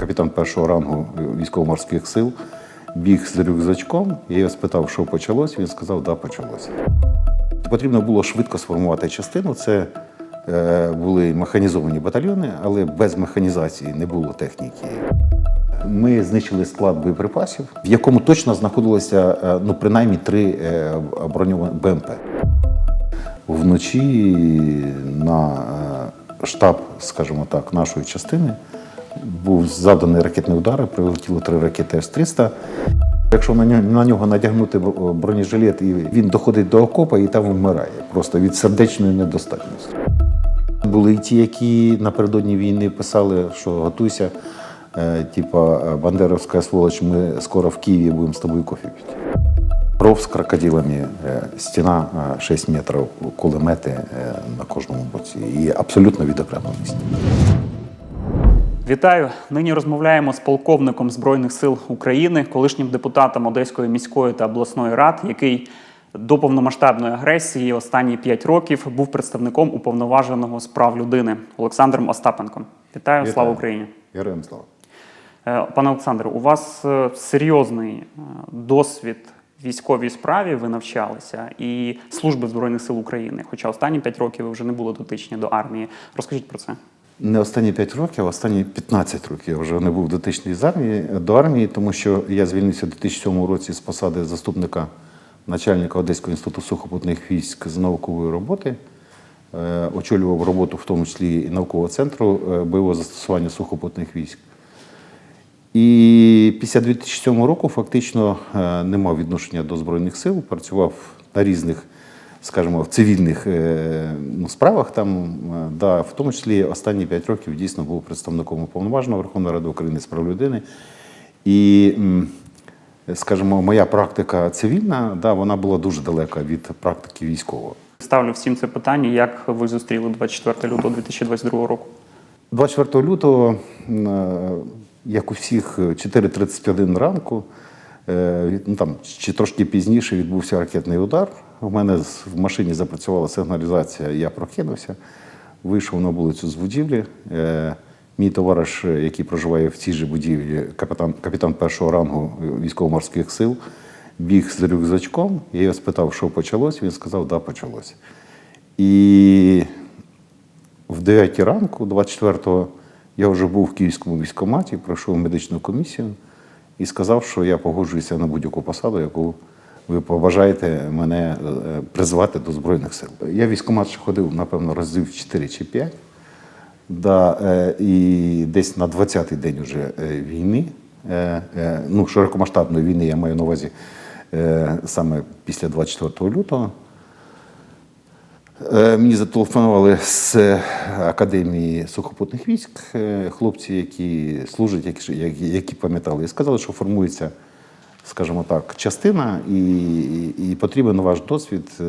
капітан першого рангу військово-морських сил, біг з рюкзачком. Я його спитав, що почалось. Він сказав, да, почалося. Потрібно було швидко сформувати частину. Це е, були механізовані батальйони, але без механізації не було техніки. Ми знищили склад боєприпасів, в якому точно знаходилося е, ну, принаймні три е, броньовані БМП. Вночі на штаб, скажімо так, нашої частини був завданий ракетний удар, прилетіло три ракети С-300. Якщо на нього, на нього надягнути бронежилет, і він доходить до окопа і там вмирає просто від сердечної недостатності. Були і ті, які напередодні війни писали, що готуйся, е, типа Бандеровська сволоч, ми скоро в Києві будемо з тобою кофе пити. Ров з крокодилами, е, стіна е, 6 метрів, кулемети е, на кожному боці і абсолютно відокремленість. Вітаю! Нині розмовляємо з полковником Збройних сил України, колишнім депутатом Одеської міської та обласної рад, який до повномасштабної агресії останні 5 років був представником уповноваженого з прав людини Олександром Остапенком. Вітаю, Вітаю. слава Україні! Героям слава. Е, Пане Олександре, у вас е, серйозний е, досвід військовій справі. Ви навчалися і служби Збройних сил України. Хоча останні 5 років ви вже не були дотичні до армії. Розкажіть про це. Не останні 5 років, а останні 15 років я вже не був дотичний з армії, до армії, тому що я звільнився у 2007 році з посади заступника начальника Одеського інституту сухопутних військ з наукової роботи. Е, Очолював роботу, в тому числі і наукового центру е, бойового застосування сухопутних військ. І після 2007 року фактично е, не мав відношення до Збройних сил, працював на різних, скажімо, в цивільних е, ну, справах. Там, е, да, в тому числі останні 5 років дійсно був представником уповноваженого Верховної Ради України з прав людини. І, скажімо, моя практика цивільна, да, вона була дуже далека від практики військової. Ставлю всім це питання, як ви зустріли 24 лютого 2022 року. 24 лютого, е, як у всіх, 4.31 ранку, ну, там, чи трошки пізніше відбувся ракетний удар. У мене в машині запрацювала сигналізація, я прокинувся, вийшов на вулицю з будівлі. Е, Мій товариш, е, який проживає в цій же будівлі, капітан, капітан першого рангу військово-морських сил, біг з рюкзачком. Я його спитав, що почалось. Він сказав, да, почалося. І в 9 ранку, 24-го, я вже був в київському військкоматі, пройшов медичну комісію і сказав, що я погоджуюся на будь-яку посаду, яку ви побажаєте мене е, призвати до Збройних сил. Я військкомат ще ходив, напевно, разів 4 чи 5. Да, е, і десь на 20-й день уже е, війни, ну, широкомасштабної війни, я маю на увазі саме після 24 лютого. Е, Мені зателефонували з Академії сухопутних військ е, хлопці, які служать, які, які, пам'ятали, і сказали, що формується, скажімо так, частина, і, і, і потрібен ваш досвід е,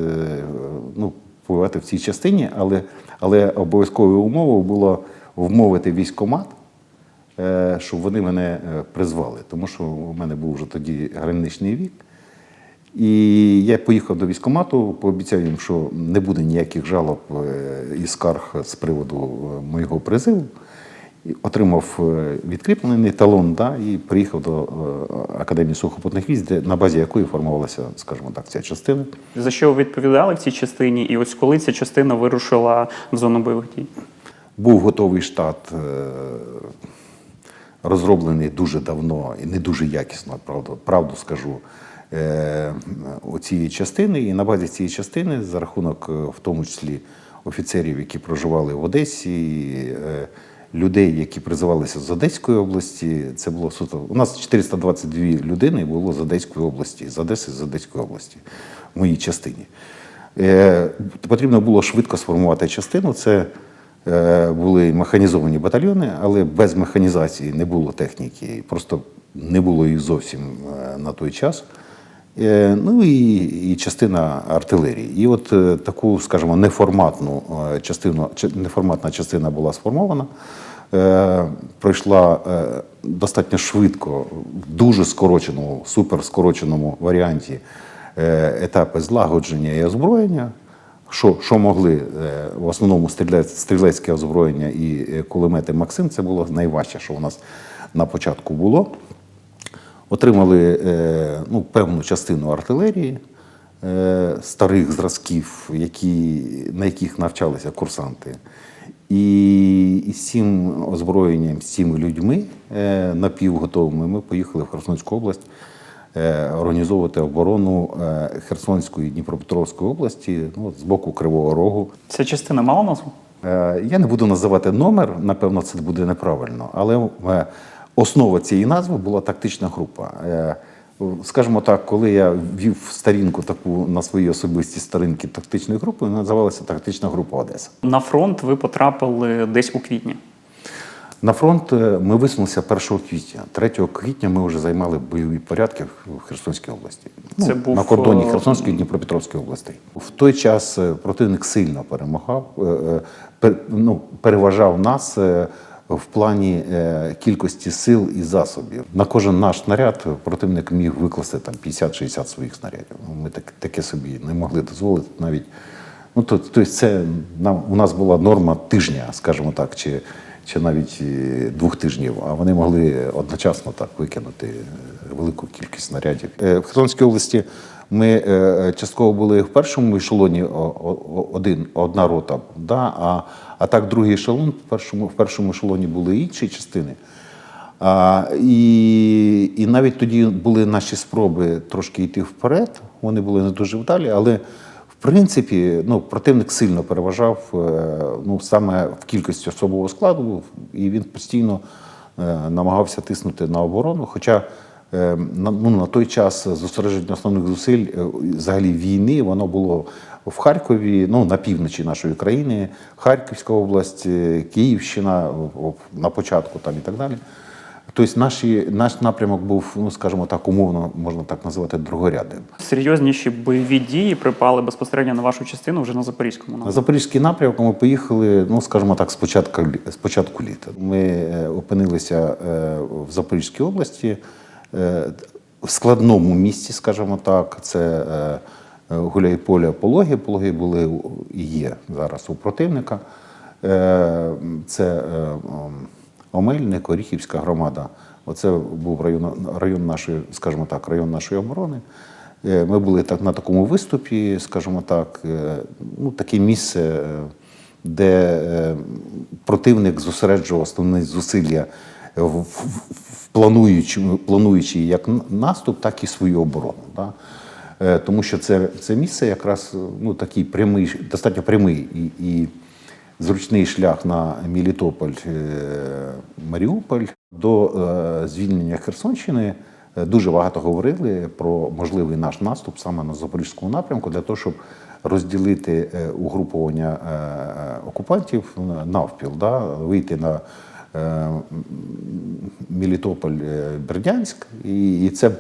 ну, воювати в цій частині, але, але обов'язковою умовою було вмовити військкомат, е, щоб вони мене призвали, тому що у мене був вже тоді граничний вік. І я поїхав до військкомату, пообіцяв їм, що не буде ніяких жалоб е, і скарг з приводу е, моєго призиву. І Отримав е, відкріплений талон да, і приїхав до Академії сухопутних військ, де- на базі якої формувалася, скажімо так, ця частина. За що ви відповідали в цій частині? І ось коли ця частина вирушила в зону бойових дій? Був готовий штат, розроблений дуже давно і не дуже якісно, правду, правду скажу, цієї частини. І на базі цієї частини, за рахунок, е, в тому числі офіцерів, які проживали в Одесі, е, людей, які призивалися з Одеської області, це було суто. У нас 422 людини було з Одеської області, з Одеси, з Одеської області в моїй частині. Е, Потрібно було швидко сформувати частину. Це е, були механізовані батальйони, але без механізації не було техніки, просто не було їх зовсім е, на той час. Е, Ну і, і частина артилерії. І от е, таку, скажімо, неформатну е, частину, неформатна частина була сформована. Пройшла достатньо швидко, в дуже скороченому, супер скороченому варіанті етапи злагодження і озброєння. Що, що могли в основному стрілець- стрілецьке озброєння і кулемети Максим, це було найважче, що у нас на початку було. Отримали е, ну, певну частину артилерії е, старих зразків, які, на яких навчалися курсанти. І, і з цим озброєнням, з цими людьми е, напівготовими ми поїхали в Херсонську область е, організовувати оборону е, Херсонської і Дніпропетровської області ну, з боку Кривого Рогу. Ця частина мала назву? Я не буду називати номер, напевно, це буде неправильно, але основа цієї назви була тактична група. Е, Скажімо так, коли я вів сторінку таку на своїй особистій сторінці тактичної групи, вона називалася Тактична група Одеса. На фронт ви потрапили десь у квітні. На фронт е, ми висунулися 1 квітня. 3 квітня ми вже займали бойові порядки в Херсонській області. Ну, Це був, на кордоні е, Херсонської і Дніпропетровської областей. В той час противник сильно перемагав, ну, переважав нас в плані е, кількості сил і засобів. На кожен наш снаряд противник міг викласти там 50-60 своїх снарядів. Ну, Ми так, таке собі не могли дозволити навіть. Ну, то, тобто це нам, у нас була норма тижня, скажімо так, чи, чи навіть е, двох тижнів, а вони могли одночасно так викинути е, велику кількість снарядів. В Херсонській області ми частково були в першому ешелоні, один, одна рота, да, а, а так другий ешелон, в першому, в першому ешелоні були інші частини. А, і, і навіть тоді були наші спроби трошки йти вперед. Вони були не дуже вдалі, але в принципі ну, противник сильно переважав е, ну, саме в кількості особового складу, і він постійно е, намагався тиснути на оборону. Хоча е, ну, на той час зосередження основних зусиль взагалі війни воно було в Харкові, ну на півночі нашої країни, Харківська область, е, Київщина на початку там і так далі. Тобто наші, наш напрямок був, ну скажімо так, умовно можна так називати другорядним. Серйозніші бойові дії припали безпосередньо на вашу частину вже на Запорізькому На. Запорізький напрямок ми поїхали, ну скажімо так, з початку, з початку літа. Ми е, опинилися е, в Запорізькій області в складному місці, скажімо так. Це Гуляйполя Пологи. Пологи були і є зараз у противника. Е, Це е, Омельник, Оріхівська громада. Оце був район, район нашої, скажімо так, район нашої оборони. Е, Ми були так на такому виступі, скажімо так, е, ну, таке місце, е, де е, противник зосереджував основні зусилля в плануючи, плануючи як наступ, так і свою оборону. Да? Е, Тому що це, це місце якраз ну, такий прямий, достатньо прямий і, і зручний шлях на Мелітополь, е, Маріуполь. До е, звільнення Херсонщини е, дуже багато говорили про можливий наш наступ саме на Запорізькому напрямку для того, щоб розділити е, угруповання е, е, окупантів на- навпіл, да, вийти на е, м, Мелітополь, е, Бердянськ, і, це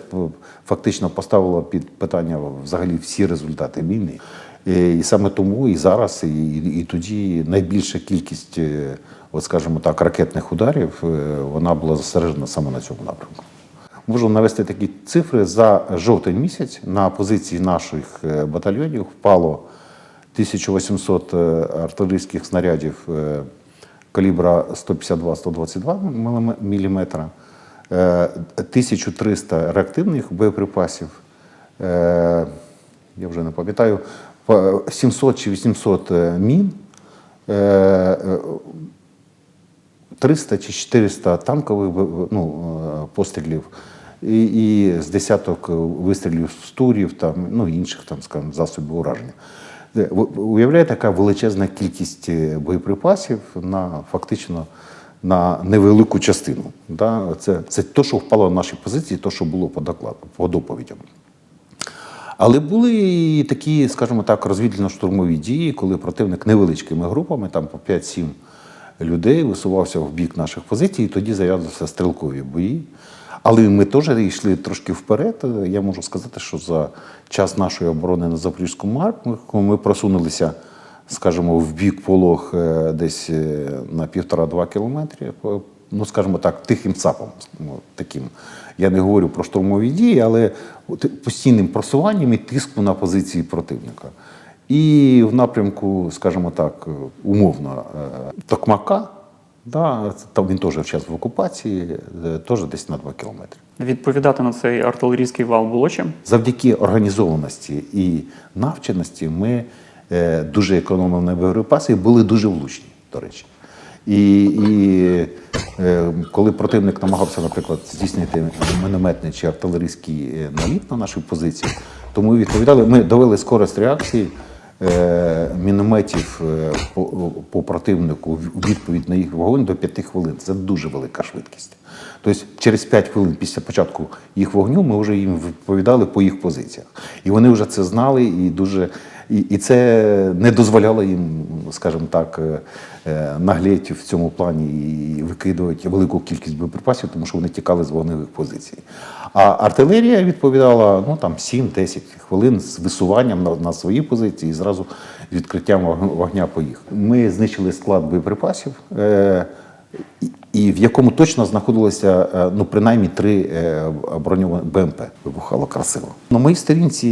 фактично поставило під питання взагалі всі результати війни. І, і саме тому і зараз, і, і, тоді найбільша кількість, е, от скажімо так, ракетних ударів, е, вона була зосереджена саме на цьому напрямку. Можу навести такі цифри. За жовтень місяць на позиції наших е, батальйонів впало 1800 е, артилерійських снарядів е, калібра 152-122 мм, 1300 реактивних боєприпасів, е, я вже не пам'ятаю, 700 чи 800 е, мін, е, е, 300 чи 400 танкових ну, пострілів і, і з десяток вистрілів з турів там, ну, інших там, скажімо, засобів ураження. Ви Уявляєте, така величезна кількість е, боєприпасів на фактично на невелику частину. Да? Це, це те, що впало на наші позиції, те, що було по докладу, по доповідям. Але були і такі, скажімо так, розвідувально-штурмові дії, коли противник невеличкими групами, там по 5-7 людей, висувався в бік наших позицій, і тоді зав'язувалися стрілкові бої. Але ми теж йшли трошки вперед. Я можу сказати, що за час нашої оборони на Запорізькому марку ми просунулися, скажімо, в бік полог е, десь е, на півтора-два кілометри. Ну, скажімо так, тихим цапом. таким. Я не говорю про штурмові дії, але постійним просуванням і тиском на позиції противника. І в напрямку, скажімо так, умовно, е, Токмака Да, там він теж час в окупації, е, теж десь на 2 кілометри. Відповідати на цей артилерійський вал було чим? Завдяки організованості і навченості ми е, дуже економили на боєприпаси і були дуже влучні, до речі. І, і е, коли противник намагався, наприклад, здійснити мінометний чи артилерійський е, наліт на нашу позицію, то ми відповідали, ми довели скорость реакції мінометів е, по, по противнику у відповідь на їх вогонь до 5 хвилин. Це дуже велика швидкість. Тобто через 5 хвилин після початку їх вогню ми вже їм відповідали по їх позиціях. І вони вже це знали і дуже. І, і це не дозволяло їм, скажімо так, е, е, нагліти в цьому плані і викидувати велику кількість боєприпасів, тому що вони тікали з вогневих позицій. А артилерія відповідала ну, там, 7-10 хвилин з висуванням на, на свої позиції і зразу відкриттям вогня по їх. Ми знищили склад боєприпасів. Е, і- в якому точно знаходилося е, ну принаймні три е, броньовані БМП. Вибухало красиво. На моїй сторінці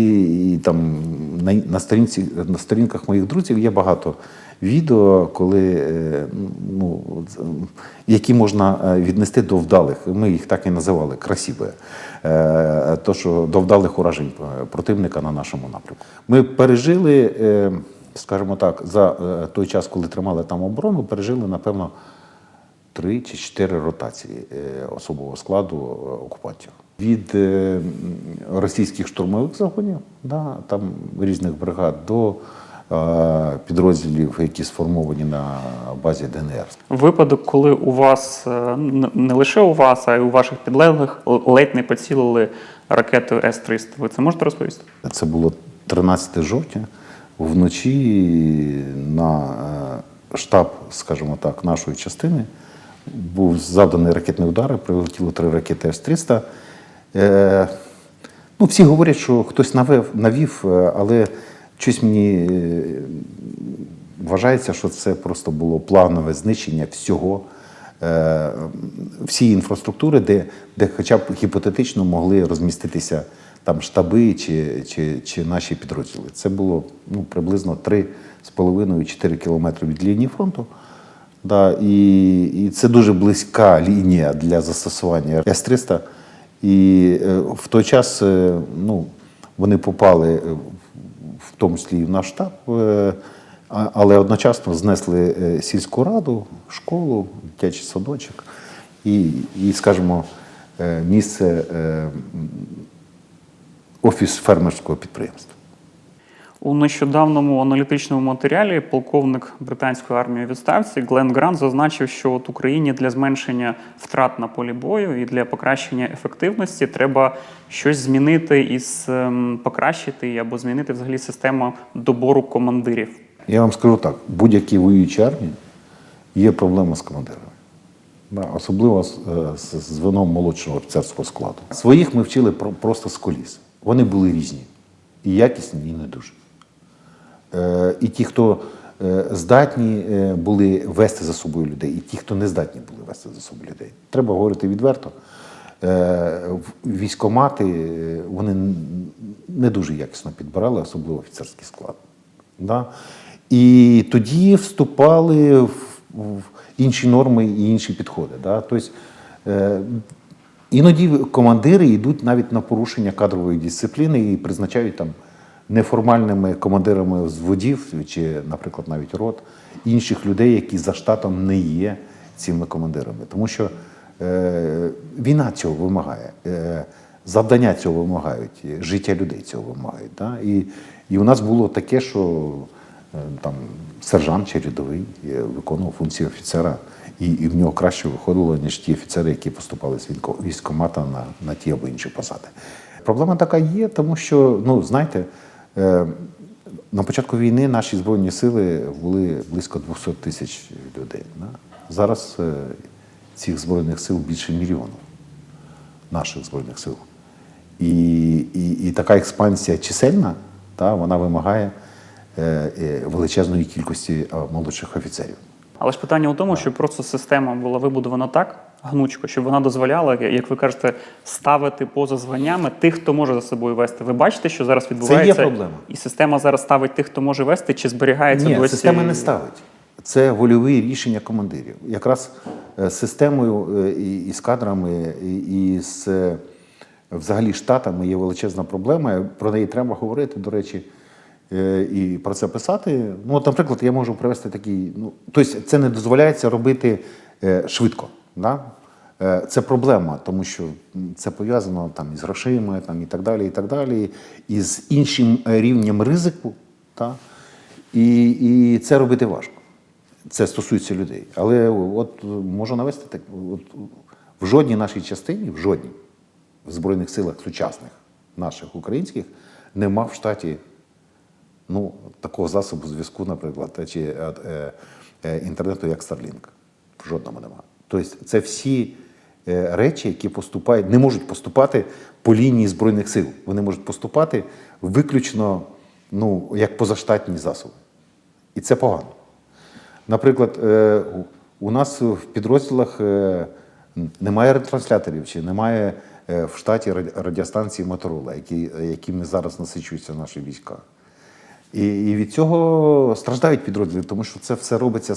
і там на, на сторінці на сторінках моїх друзів є багато відео, коли е, ну які можна віднести до вдалих. Ми їх так і називали красиве. То, що до вдалих уражень противника на нашому напрямку. Ми пережили, скажімо так, за той час, коли тримали там оборону, пережили, напевно три чи чотири ротації е, особового складу е, окупантів. Від е, російських штурмових загонів, да, там різних бригад, до підрозділів, які сформовані на базі ДНР. Випадок, коли у вас не лише у вас, а й у ваших підлеглих ледь не поцілили ракетою С-300. Ви це можете розповісти? Це було 13 жовтня. Вночі на штаб, скажімо так, нашої частини був завданий ракетний удар, прилетіло три ракети С-300. Е, ну, всі говорять, що хтось навев, навів, е, але щось мені е, вважається, що це просто було планове знищення всього, е, всієї інфраструктури, де, де хоча б гіпотетично могли розміститися там штаби чи, чи, чи наші підрозділи. Це було ну, приблизно 3,5-4 кілометри від лінії фронту. Да, і, і це дуже близька лінія для застосування С-300. І е, в той час е, ну, вони попали е, в тому числі і в наш штаб, але одночасно знесли сільську раду, школу, дитячий садочок і, і скажімо, місце офіс фермерського підприємства. У нещодавному аналітичному матеріалі полковник британської армії відставці Глен Грант зазначив, що от Україні для зменшення втрат на полі бою і для покращення ефективності треба щось змінити і ем, покращити або змінити взагалі систему добору командирів. Я вам скажу так: будь-якій воюючій армії є проблема з командирами. Особливо з, е, з з звеном молодшого офіцерського складу. Своїх ми вчили про- просто з коліс. Вони були різні. І якісні, і не дуже. Е, І ті, хто е, здатні е, були вести за собою людей, і ті, хто не здатні були вести за собою людей. Треба говорити відверто. Військомати вони не дуже якісно підбирали, особливо офіцерський склад. Да? І тоді вступали в, інші норми і інші підходи. Да? Тобто, іноді командири йдуть навіть на порушення кадрової дисципліни і призначають там неформальними командирами взводів, чи, наприклад, навіть рот, інших людей, які за штатом не є цими командирами. Тому що е, війна цього вимагає. Е, Завдання цього вимагають, життя людей цього вимагають. Да? І, і у нас було таке, що е, там сержант чи рядовий е, виконував функції офіцера, і, і в нього краще виходило, ніж ті офіцери, які поступали з військкомата на, на ті або інші посади. Проблема така є, тому що, ну, знаєте, на початку війни наші збройні сили були близько 200 тисяч людей. Зараз е, цих збройних сил більше мільйону наших збройних сил. І, і, і така експансія чисельна, та, вона вимагає е, е, величезної кількості е, молодших офіцерів. Але ж питання у тому, що просто система була вибудована так гнучко, щоб вона дозволяла, як ви кажете, ставити поза званнями тих, хто може за собою вести. Ви бачите, що зараз відбувається? проблема. І система зараз ставить тих, хто може вести, чи зберігається Ні, досі? система не ставить. це вольові рішення командирів. Якраз е, з системою е, і, з кадрами, і, з е, взагалі штатами є величезна проблема. Про неї треба говорити, до речі, і про це писати. Ну, от, наприклад, я можу привести такий. Ну, тобто, це не дозволяється робити швидко. Да? Е, Це проблема, тому що це пов'язано там із грошима, там і так далі, і так далі, і з іншим е, рівнем ризику. Та? І, і це робити важко. Це стосується людей. Але от е, можу навести так: от, в жодній нашій частині, в жодній в Збройних силах сучасних наших українських нема в штаті ну, такого засобу зв'язку, наприклад, чи е, е, інтернету, як Starlink. В жодному нема. Тобто це всі е, речі, які поступають, не можуть поступати по лінії Збройних сил. Вони можуть поступати виключно ну, як позаштатні засоби. І це погано. Наприклад, е, у- нас в підрозділах е, немає ретрансляторів, чи немає в штаті радіостанції Моторола, якими зараз насичуються наші війська. І, від цього страждають підрозділи, тому що це все робиться,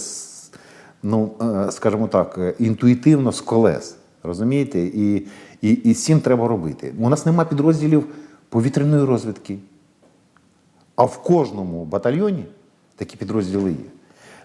ну, е, скажімо так, е, інтуїтивно з колес. Розумієте? І, і, і з цим треба робити. У нас нема підрозділів повітряної розвідки. А в кожному батальйоні такі підрозділи є.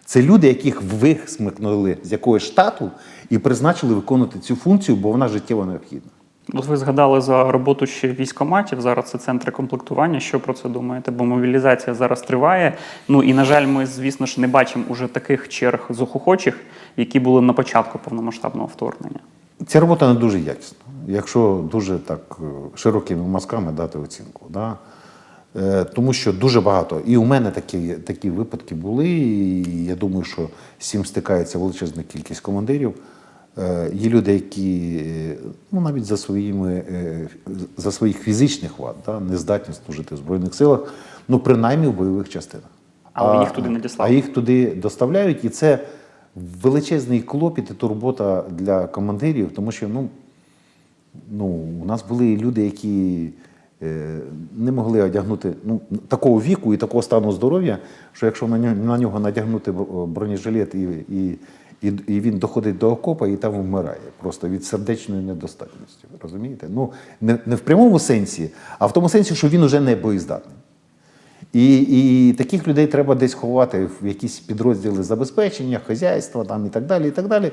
Це люди, яких висмикнули з якогось штату і призначили виконувати цю функцію, бо вона життєво необхідна. От ви згадали за роботу ще військоматів. Зараз це центри комплектування. Що про це думаєте? Бо мобілізація зараз триває. Ну і на жаль, ми, звісно ж, не бачимо уже таких черг з охочих, які були на початку повномасштабного вторгнення. Ця робота не дуже якісна, якщо дуже так е, широкими мазками дати оцінку. Да? Е, Тому що дуже багато. І у мене такі, такі випадки були, і я думаю, що цим стикається величезна кількість командирів. Е, Є люди, які е, ну, навіть за, своїми, е, за своїх фізичних вад да, не здатні служити в Збройних силах, ну принаймні в бойових частинах. Але їх туди не діслали. А їх туди доставляють, і це величезний клопіт і турбота для командирів, тому що ну, ну, у нас були люди, які не могли одягнути ну, такого віку і такого стану здоров'я, що якщо на нього надягнути бронежилет і, і, і, і він доходить до окопа і там вмирає просто від сердечної недостатності. Розумієте? Ну, не, не в прямому сенсі, а в тому сенсі, що він уже не боєздатний. І, і таких людей треба десь ховати в якісь підрозділи забезпечення, хазяйства там, і так далі. і так далі.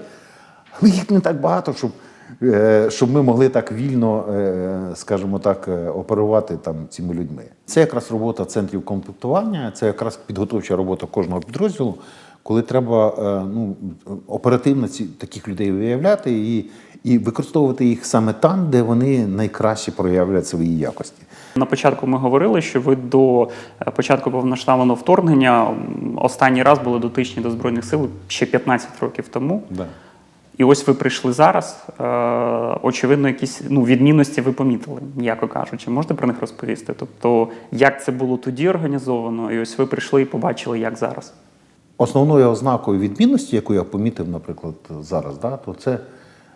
Але їх не так багато, щоб, е, щоб ми могли так вільно, е, скажімо так, е, оперувати там, цими людьми. Це якраз робота центрів комплектування, це якраз підготовча робота кожного підрозділу, коли треба е, ну, оперативно ці, таких людей виявляти і, і використовувати їх саме там, де вони найкраще проявляють свої якості. На початку ми говорили, що ви до е, початку повноштабного вторгнення останній раз були дотичні до збройних сил ще 15 років тому. Да. І ось ви прийшли зараз. Е, очевидно, якісь ну, відмінності ви помітили, м'яко кажучи. Можете про них розповісти? Тобто, як це було тоді організовано, і ось ви прийшли і побачили, як зараз. Основною ознакою відмінності, яку я помітив, наприклад, зараз, да, то це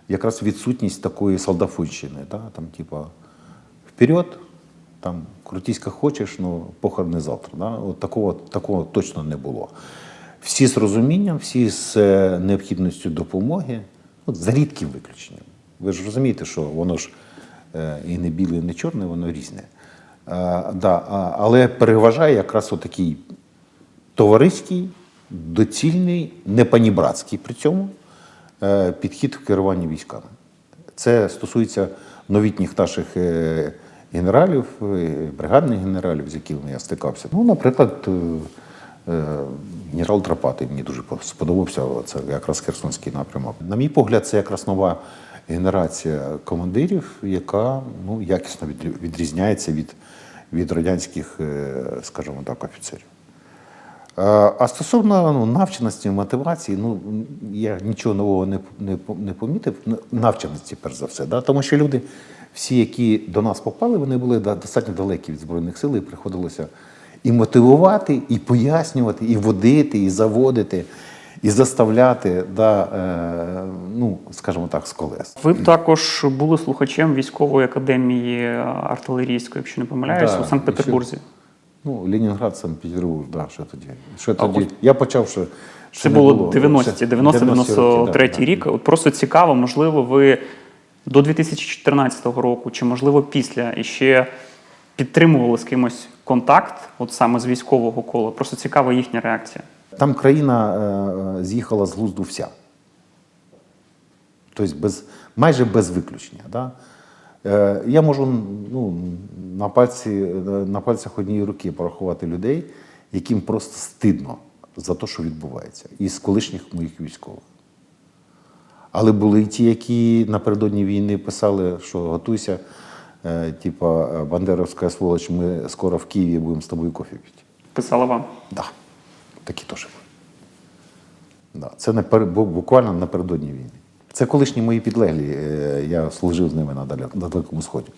якраз відсутність такої солдафунщини. Да, там, типа, вперед, там, крутісь як хочеш, ну, похорони завтра. Да, от такого, такого точно не було. Всі з розумінням, всі з е, необхідністю допомоги, от, за рідким виключенням. Ви ж розумієте, що воно ж е, і не біле, і не чорне, воно різне. Е, да, а, але переважає якраз отакий товариський, доцільний, не панібратський при цьому е, підхід в керуванні військами. Це стосується новітніх наших е, генералів, е, бригадних генералів, з якими я стикався. Ну, наприклад, генерал Драпатий мені дуже сподобався. Це якраз Херсонський напрямок. На мій погляд, це якраз нова генерація командирів, яка ну, якісно відрізняється від, від радянських, скажімо так, офіцерів. Е, А стосовно ну, навченості, мотивації, ну я нічого нового не, не, не помітив. Навченості, перш за все, да? тому що люди, всі, які до нас попали, вони були да, достатньо далекі від Збройних сил, і приходилося і мотивувати, і пояснювати, і водити, і заводити, і заставляти, да, е, ну, скажімо так, з колес. Ви також були слухачем військової академії артилерійської, якщо не помиляюсь, Да, у Санкт-Петербурзі. Ну, Ленінград, Санкт-Петербург, да, що тоді. Що тоді? Я почав ще, Це не було було. 90-ті, 90-93 да, да. рік. От просто цікаво, можливо, ви до 2014 року, чи можливо після іще підтримували з кимось контакт, от саме з військового кола. Просто цікава їхня реакція. Там країна е, е, з'їхала з глузду вся. Тобто без, майже без виключення. Да? Е, я можу ну, на, пальці, на пальцях однієї руки порахувати людей, яким просто стидно за те, що відбувається, із колишніх моїх військових. Але були і ті, які напередодні війни писали, що готуйся, е, типа Бандеровська сволоч, ми скоро в Києві будемо з тобою кофе пити. Писала вам. Да, такі теж були. Да, це буквально напередодні війни. Це колишні мої підлеглі. е, Я служив з ними на, Далек- Далекому Сході,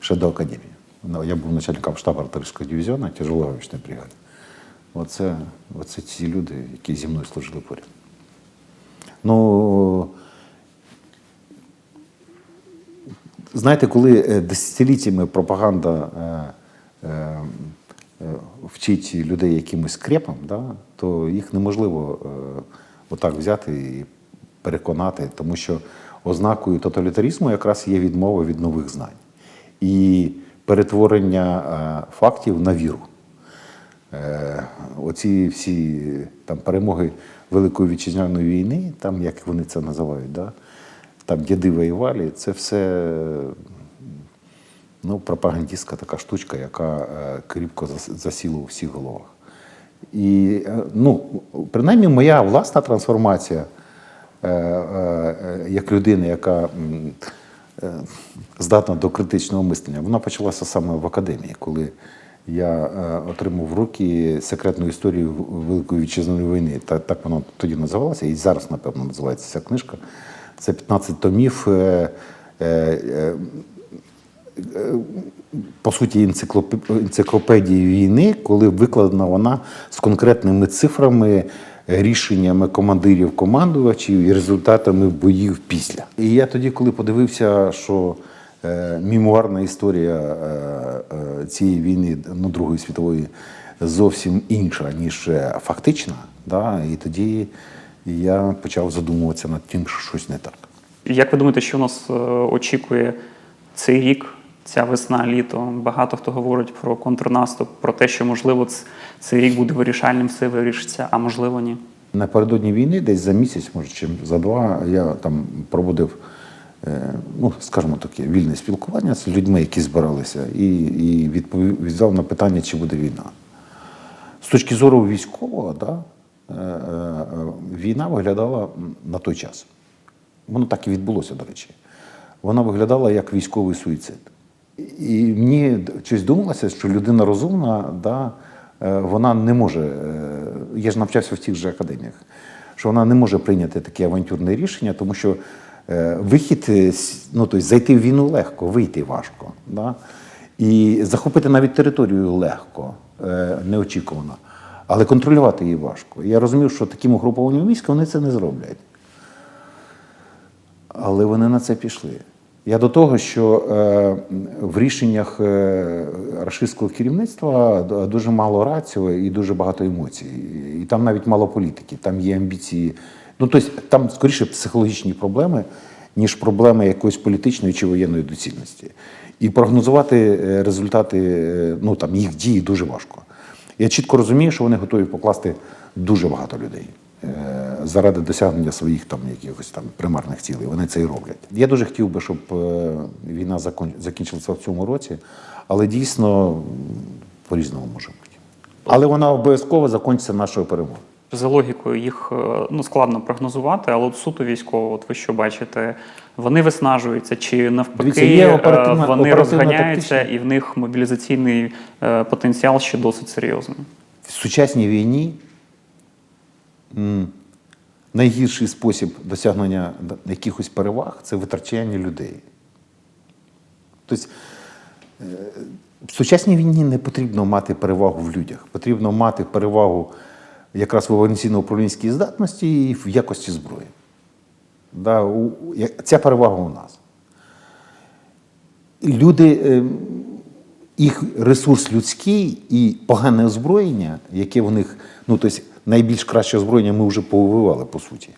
ще до академії. Ну, Я був начальником штабу артилерійського дивізіону тяжеловичної бригади. Оце, оце ці люди, які зі мною служили поряд. Ну, знаєте, коли е, десятиліттями пропаганда е, е, е, вчить людей якимось скрепам, да, то їх неможливо е, отак взяти і переконати, тому що ознакою тоталітаризму якраз є відмова від нових знань і перетворення е, фактів на віру. Е, оці всі там перемоги Великої вітчизняної війни, там як вони це називають, да? там діди воювали, це все ну, пропагандистська така штучка, яка е, кріпко засіла у всіх головах. І ну, принаймні моя власна трансформація як людини, яка е, здатна до критичного мислення, вона почалася саме в академії, коли я е, отримав в руки секретну історію Великої вітчизняної війни. Так, воно тоді називалося, і зараз, напевно, називається ця книжка. Це 15 томів. Е, е, е, по суті, енциклопедії війни, коли викладена вона з конкретними цифрами, рішеннями командирів командувачів і результатами боїв після. І я тоді, коли подивився, що е, мемуарна історія е, е, цієї війни ну, Другої світової зовсім інша, ніж фактична, да, і тоді я почав задумуватися над тим, що щось не так. Як ви думаєте, що нас очікує цей рік, ця весна, літо? Багато хто говорить про контрнаступ, про те, що можливо цей рік буде вирішальним, все вирішиться, а можливо ні. Напередодні війни, десь за місяць, може, чи за два, я там проводив, е, ну, скажімо таке, вільне спілкування з людьми, які збиралися, і, і відповідав на питання, чи буде війна. З точки зору військового, да, е, е, війна виглядала на той час. Воно так і відбулося, до речі. Вона виглядала як військовий суїцид. І мені щось думалося, що людина розумна, да, е, вона не може. е, Я ж навчався в тих же академіях, що вона не може прийняти таке авантюрне рішення, тому що е, вихід, ну, тобто зайти в війну легко, вийти важко. Да? І захопити навіть територію легко, неочікувано. Але контролювати її важко. Я розумів, що таким угрупованням війська вони це не зроблять. Але вони на це пішли. Я до того, що е, в рішеннях е, рашистського керівництва дуже мало раціо і дуже багато емоцій. І там навіть мало політики, там є амбіції. Ну, тобто, там скоріше психологічні проблеми, ніж проблеми якоїсь політичної чи воєнної доцільності. І прогнозувати е, результати е, ну, там, їх дії дуже важко. Я чітко розумію, що вони готові покласти дуже багато людей е, заради досягнення своїх там якихось там примарних цілей. Вони це і роблять. Я дуже хотів би, щоб е, війна закінчилася в цьому році, але дійсно по-різному може бути. Але вона обов'язково закінчиться нашою перемогою. За логікою їх е, ну, складно прогнозувати, але от суто військово, от ви що бачите, вони виснажуються чи навпаки Дивіться, є е, оперативна- вони розганяються оперативно-тактичні. і в них мобілізаційний е, потенціал ще досить серйозний. В сучасній війні найгірший спосіб досягнення якихось переваг це витрачання людей. Тобто е, в сучасній війні не потрібно мати перевагу в людях, потрібно мати перевагу якраз в організаційно-управлінській здатності і в якості зброї. Да, ця перевага у нас. Люди, е, їх ресурс людський і погане озброєння, яке в них, ну тобто найбільш краще озброєння ми вже повивали, по суті.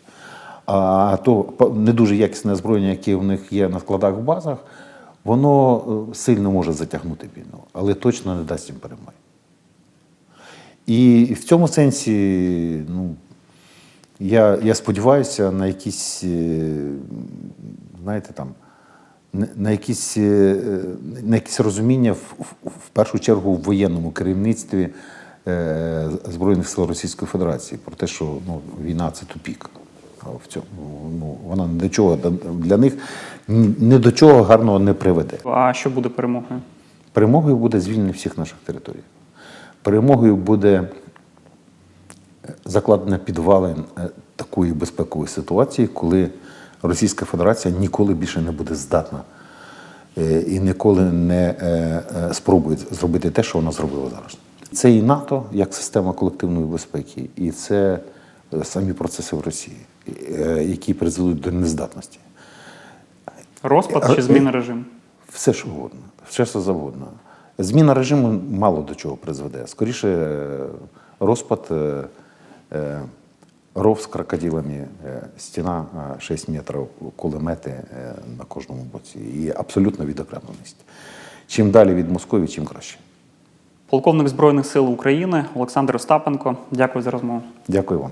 А то не дуже якісне озброєння, яке в них є на складах в базах, воно е, сильно може затягнути війну, але точно не дасть їм перемоги. І в цьому сенсі, ну, я, я сподіваюся на якісь, е, знаєте, там, на- якісь, е, на якісь розуміння в, в, першу чергу в воєнному керівництві е, Збройних сил Російської Федерації про те, що ну, війна це тупік. В цьому, ну, вона до чого для них ні- до чого гарного не приведе. А що буде перемогою? Перемогою буде звільнення всіх наших територій. Перемогою буде е, закладена підвалин е, такої безпекової ситуації, коли Російська Федерація ніколи більше не буде здатна е, і ніколи не е, е, спробує зробити те, що вона зробила зараз. Це і НАТО як система колективної безпеки, і це самі процеси в Росії, які призведуть до нездатності. Розпад чи зміна режиму? Все що угодно, все що завгодно. Зміна режиму мало до чого призведе. Скоріше, розпад, ров з крокодилами, е, стіна е, 6 метрів, кулемети е, на кожному боці і абсолютно відокремленість. Чим далі від Московії, чим краще. Полковник Збройних сил України Олександр Остапенко. Дякую за розмову. Дякую вам.